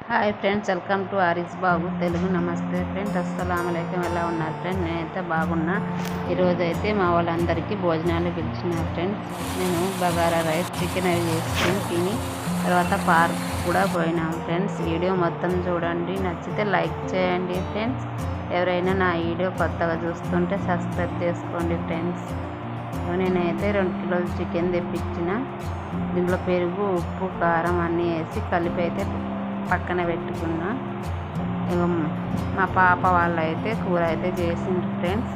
Hi friends welcome to Aris Babu Telugu. నమస్తే friends అస్సలం ఎలా ఉన్నారు ఫ్రెండ్స్? నేనైతే బాగున్నా. ఈరోజు అయితే మా వాళ్ళందరికీ భోజనాలు పిలిచిన ఫ్రెండ్స్. నేను బగారా రైస్ చికెన్ అవి చేసుకుని తిని తర్వాత పార్క్ కూడా పోయినాం ఫ్రెండ్స్. వీడియో మొత్తం చూడండి. నచ్చితే లైక్ చేయండి ఫ్రెండ్స్. ఎవరైనా నా వీడియో కొత్తగా చూస్తుంటే సబ్స్క్రైబ్ చేసుకోండి ఫ్రెండ్స్. నేనైతే రెండు కిలోలు చికెన్ తెప్పించిన. దీంట్లో పెరుగు ఉప్పు కారం అన్నీ వేసి కలిపి అయితే పక్కన పెట్టుకున్నా. ఇగో మా పాప వాళ్ళు అయితే కూర అయితే చేసిండ్రు ఫ్రెండ్స్.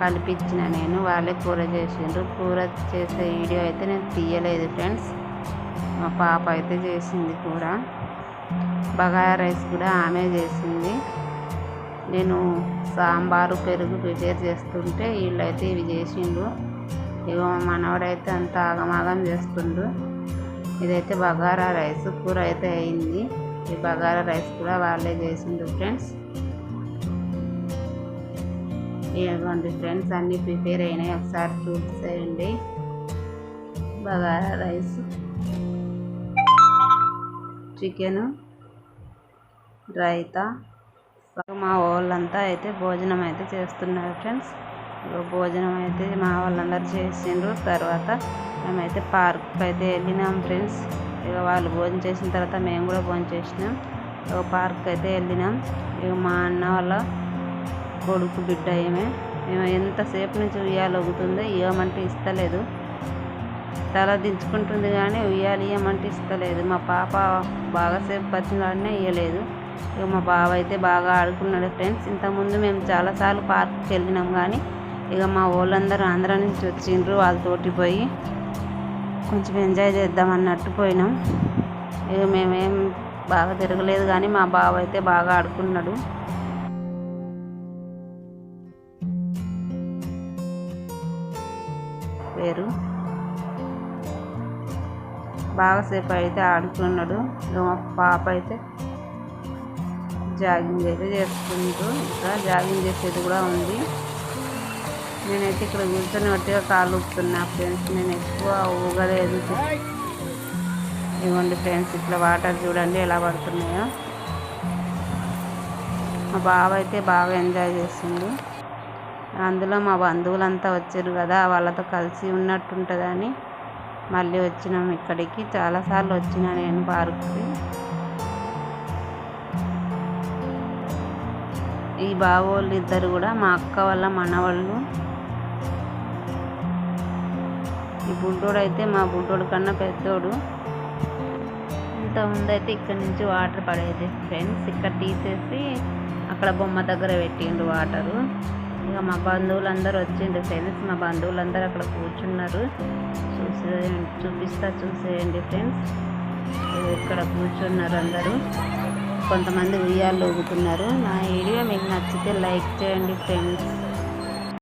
కల్పించిన నేను వాళ్ళే కూర చేసిండ్రు. కూర చేసే వీడియో అయితే నేను తీయలేదు ఫ్రెండ్స్. మా పాప అయితే చేసింది కూర. బగారా రైస్ కూడా ఆమె చేసింది. నేను సాంబారు పెరుగు ప్రిపేర్ చేస్తుంటే వీళ్ళైతే ఇవి చేసిండ్రు. ఇగో మా మనవడైతే అంత ఆగమాగం చేస్తుండ్రు ఇదైతే బగారా రైస్ కూర అయితే అయింది. ఈ బగారా రైస్ కూడా వాళ్ళే చేసిండు ఫ్రెండ్స్. ఇవ్వండి ఫ్రెండ్స్ అన్నీ ప్రిపేర్ అయినాయి. ఒకసారి చూసేయండి. బగారా రైస్. చికెను రైతా. మా వాళ్ళంతా అయితే భోజనం అయితే చేస్తున్నారు ఫ్రెండ్స్. భోజనం అయితే మా వాళ్ళందరూ చేసిండ్రు. తర్వాత మేమైతే పార్క్ అయితే వెళ్ళినాం ఫ్రెండ్స్. ఇక వాళ్ళు భోజనం చేసిన తర్వాత మేము కూడా భోజనం చేసినాం. ఒక పార్క్ అయితే వెళ్ళినాం. ఇక మా అన్న వాళ్ళ కొడుకు బిడ్డ ఏమే మేము ఎంతసేపు నుంచి ఉయ్యాలు ఒగుతుందో ఇవ్వమంటే ఇస్తలేదు. తల దించుకుంటుంది కానీ ఉయ్యాలి ఇవ్వమంటే ఇస్తలేదు. మా పాప బాగా బాగాసేపు వచ్చిన ఇవ్వలేదు ఇక మా బావ అయితే బాగా ఆడుకున్నాడు ఫ్రెండ్స్. ఇంతకుముందు మేము చాలాసార్లు పార్క్కి వెళ్ళినాం కానీ ఇక మా వాళ్ళందరూ ఆంధ్ర నుంచి వచ్చిండ్రు వాళ్ళతోటి పోయి కొంచెం ఎంజాయ్ చేద్దాం అన్నట్టు పోయినాం. ఇక మేమేం బాగా తిరగలేదు కానీ మా బావ అయితే బాగా ఆడుకున్నాడు. పేరు బాగాసేపు అయితే ఆడుకున్నాడు. మా పాప అయితే జాగింగ్ అయితే చేసుకుంటూ ఇంకా జాగింగ్ చేసేది కూడా ఉంది. నేనైతే ఇక్కడ కూర్చొని ఒట్టిగా కాలు ఊపుతున్నా ఫ్రెండ్స్ నేను ఎక్కువ ఊగలేదు. ఇవ్వండి ఫ్రెండ్స్ ఇట్లా వాటర్ చూడండి ఎలా పడుతున్నాయో. మా బావ అయితే బాగా ఎంజాయ్ చేస్తుంది అందులో మా బంధువులంతా వచ్చారు కదా వాళ్ళతో కలిసి ఉన్నట్టుంటుందని. మళ్ళీ వచ్చినాం ఇక్కడికి. చాలాసార్లు వచ్చినా నేను పార్క్కి. ఈ బావోళ్ళు ఇద్దరు కూడా మా అక్క వాళ్ళ మనవాళ్ళు. ఈ బుడ్డోడు అయితే మా బుడ్డోడు కన్నా పెద్దోడు. ఇంత ముందైతే ఇక్కడ నుంచి వాటర్ పడేది ఫ్రెండ్స్. ఇక్కడ తీసేసి అక్కడ బొమ్మ దగ్గర పెట్టిండు వాటరు. ఇక మా బంధువులందరూ వచ్చిండు ఫ్రెండ్స్. మా బంధువులందరూ అక్కడ కూర్చున్నారు. చూసే చూపిస్తా చూసేయండి ఫ్రెండ్స్. ఇక్కడ కూర్చున్నారు అందరూ. కొంతమంది ఉయ్యాలు ఊగుతున్నారు. నా వీడియో మీకు నచ్చితే లైక్ చేయండి ఫ్రెండ్స్.